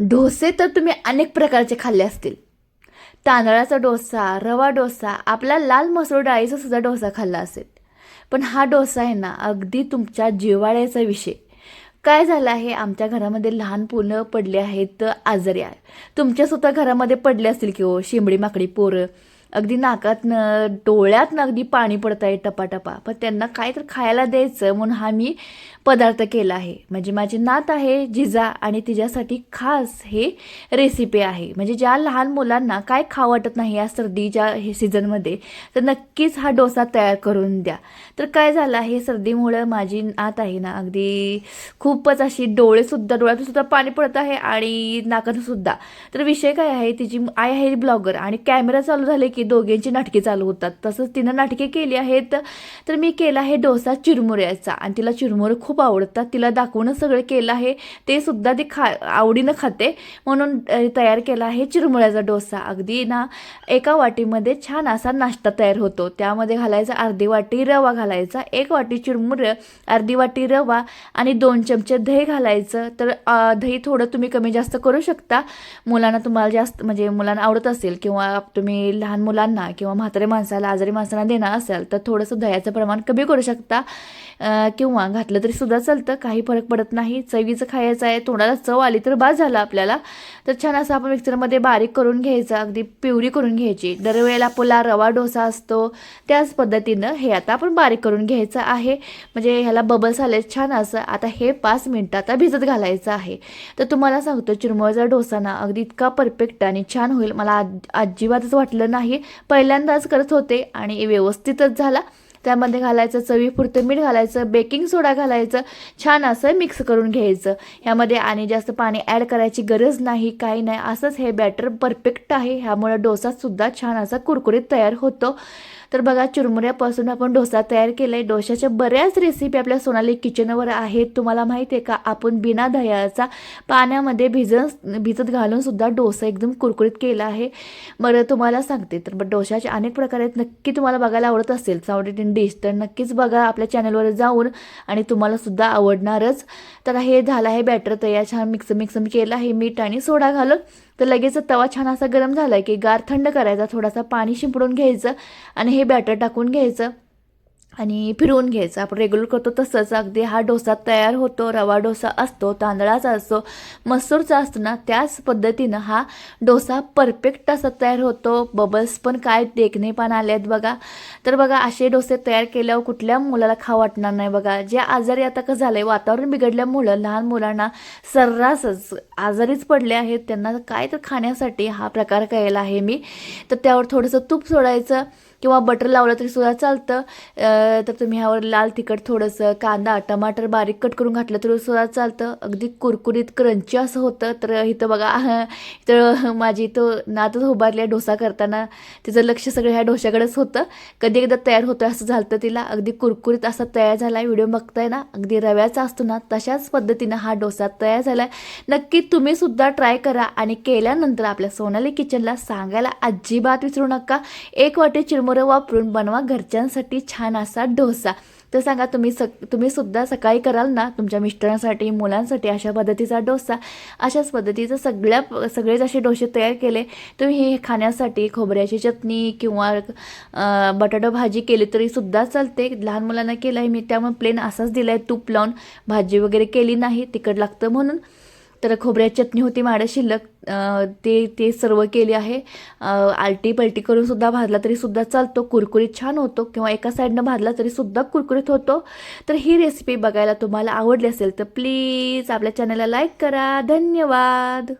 डोसे तर तुम्ही अनेक प्रकारचे खाल्ले असतील. तांदळाचा डोसा रवा डोसा आपला लाल मसूर डाळीचा सुद्धा डोसा खाल्ला असेल. पण हा डोसा आहे ना अगदी तुमच्या जिव्हाळ्याचा विषय. काय झालं आहे आमच्या घरामध्ये लहान मुलं पडले आहेत आजारी आहे. तुमच्या सुद्धा घरामध्ये पडले असतील की हो शिंबडी माकडी पोरं? अगदी नाकातनं डोळ्यातनं अगदी पाणी पडत आहे टपाटपा. पण त्यांना काय तर खायला द्यायचं म्हणून हा मी पदार्थ केला आहे. म्हणजे माझी नात आहे जिजा आणि तिच्यासाठी खास हे रेसिपी आहे. म्हणजे ज्या लहान मुलांना काय खावं वाटत नाही या सर्दीच्या हे सीझनमध्ये तर नक्कीच हा डोसा तयार करून द्या. तर काय झालं आहे सर्दीमुळं माझी नात आहे ना अगदी खूपच अशी डोळेसुद्धा डोळ्यातून सुद्धा पाणी पडत आहे आणि नाकातून सुद्धा. तर विषय काय आहे तिची आई आहे ब्लॉगर आणि कॅमेरा चालू झाले की दोघींची नाटके चालू होतात. तसंच तिनं नाटके केली आहेत. तर मी केला आहे डोसा चिरमुऱ्याचा आणि तिला चिरमुरे खूप आवडतात. तिला दाखवणं सगळं केलं आहे. ते सुद्धा ती खा आवडीनं खाते. म्हणून तयार केला आहे चिरमुळ्याचा डोसा. अगदी ना एका वाटीमध्ये छान असा नाश्ता तयार होतो. त्यामध्ये घालायचा अर्धी वाटी रवा घालायचा एक वाटी चिरमुरं अर्धी वाटी रवा आणि दोन चमचे दही घालायचं. तर दही थोडं तुम्ही कमी जास्त करू शकता. मुलांना तुम्हाला जास्त म्हणजे मुलांना आवडत असेल किंवा तुम्ही लहान मुलं मुलांना किंवा म्हातारे माणसाला आजारी माणसांना देणार असाल तर थोडंसं दह्याचं प्रमाण कमी करू शकता. किंवा घातलं तरी सुद्धा चालतं काही फरक पडत नाही. चवीचं खायचं आहे तोंडाला चव आली तर बाद झालं आपल्याला. तर छान असं आपण मिक्सरमध्ये बारीक करून घ्यायचं अगदी पिवरी करून घ्यायची. दरवेळेला आपला रवा डोसा असतो त्याच पद्धतीनं हे आता आपण बारीक करून घ्यायचं आहे. म्हणजे ह्याला बबल्स आले छान असं. आता हे पाच मिनटं आता भिजत घालायचं आहे. तर तुम्हाला सांगतो चिरमुळचा डोसा ना अगदी इतका परफेक्ट आणि छान होईल. मला आज अजिबातच वाटलं नाही. पहिल्यांदाच करत होते आणि व्यवस्थितच झाला. त्यामध्ये घालायचं चवीपुरतं मीठ घालायचं बेकिंग सोडा घालायचं छान असं मिक्स करून घ्यायचं. ह्यामध्ये आणि जास्त पाणी ॲड करायची गरज नाही काही नाही. असंच हे बॅटर परफेक्ट आहे. ह्यामुळे डोसासुद्धा छान असा कुरकुरीत तयार होतो. तर बघा चुरमुऱ्यापासून आपण डोसा तयार केला आहे डोशाच्या बऱ्याच रेसिपी आपल्या सोनाली किचनवर आहेत. तुम्हाला माहिती आहे का आपण बिना दह्याचा पाण्यामध्ये भिजत भिजत घालूनसुद्धा डोसा एकदम कुरकुरीत केला आहे. बरं तुम्हाला सांगते. तर ब- डोशाचे अनेक प्रकार आहेत. नक्की तुम्हाला बघायला आवडत असेल साऊथ इन डिश तर नक्कीच बघा आपल्या चॅनलवर जाऊन आणि तुम्हालासुद्धा आवडणारच. तर हे झालं आहे बॅटर तयार. छान मिक्स मिक्स केलं आहे. मीठ आणि सोडा घालून तर लगेच तवा छान असा गरम झाला की गार थंड करायचा थोडासा पाणी शिंपडून घ्यायचं आणि हे बॅटर टाकून घ्यायचं. आणि फिरवून घ्यायचं. आपण रेग्युलर करतो तसंच. अगदी हा डोसा तयार होतो रवा डोसा असतो तांदळाचा असतो मसूरचा असतो ना त्याच पद्धतीनं हा डोसा परफेक्ट असा तयार होतो. बबल्स पण काय देखणे पण आले आहेत बघा. तर बघा असे डोसे तयार केल्यावर कुठल्या मुलाला खा वाटणार नाही बघा. जे आजारी आता कसं झालं आहे वातावरण बिघडल्यामुळं लहान मुलांना सर्रासच आजारीच पडले आहेत. त्यांना काय तर खाण्यासाठी हा प्रकार केला आहे मी. तर त्यावर थोडंसं तूप सोडायचं किंवा बटर लावलं तरी सुद्धा चालतं. तर तुम्ही ह्यावर लाल तिखट थोडंसं कांदा टमाटर बारीक कट करून घातलं तर सुद्धा चालतं. अगदी कुरकुरीत क्रंची असं होतं. तर इथं बघा तर माझी तो नातच उभारली डोसा करताना. तिचं लक्ष सगळं ह्या डोश्याकडेच होतं. कधी एकदा तयार होतं असं झालं तिला. अगदी कुरकुरीत असा तयार झाला आहे व्हिडिओ बघताय ना अगदी रव्याचा असतो ना तशाच पद्धतीनं हा डोसा तयार झाला आहे नक्की तुम्ही सुद्धा ट्राय करा आणि केल्यानंतर आपल्या सोनाली किचनला सांगायला अजिबात विसरू नका. एक वाटी चिरमुरं वापरून बनवा. घरच्यांसाठी छान असं डोसा. तर सांगा तुम्ही सक तुम्ही सुद्धा सकाळी कराल ना तुमच्या मिस्टरांसाठी मुलांसाठी अशा पद्धतीचा डोसा? अशाच पद्धतीचं सगळ्या सगळेच असे डोसे तयार केले. तुम्ही हे खाण्यासाठी खोबऱ्याची चटणी किंवा बटाटा भाजी केली तरी सुद्धा चालते. लहान मुलांना केलं आहे मी त्यामुळे प्लेन असाच दिला आहे तूप लावून भाजी वगैरे केली नाही तिखट लागतं म्हणून. तर खोबऱ्याची चटणी होती माडं शिल्लक ते ते सर्व केली आहे. आलटी पलटी करून सुद्धा भाजला तरी सुद्धा चालतो. कुरकुरीत छान होतो. किंवा एका साईडनं भाजला तरी सुद्धा कुरकुरीत होतो. तर ही रेसिपी बघायला तुम्हाला आवडली असेल तर प्लीज आपल्या चॅनलला लाईक करा. धन्यवाद!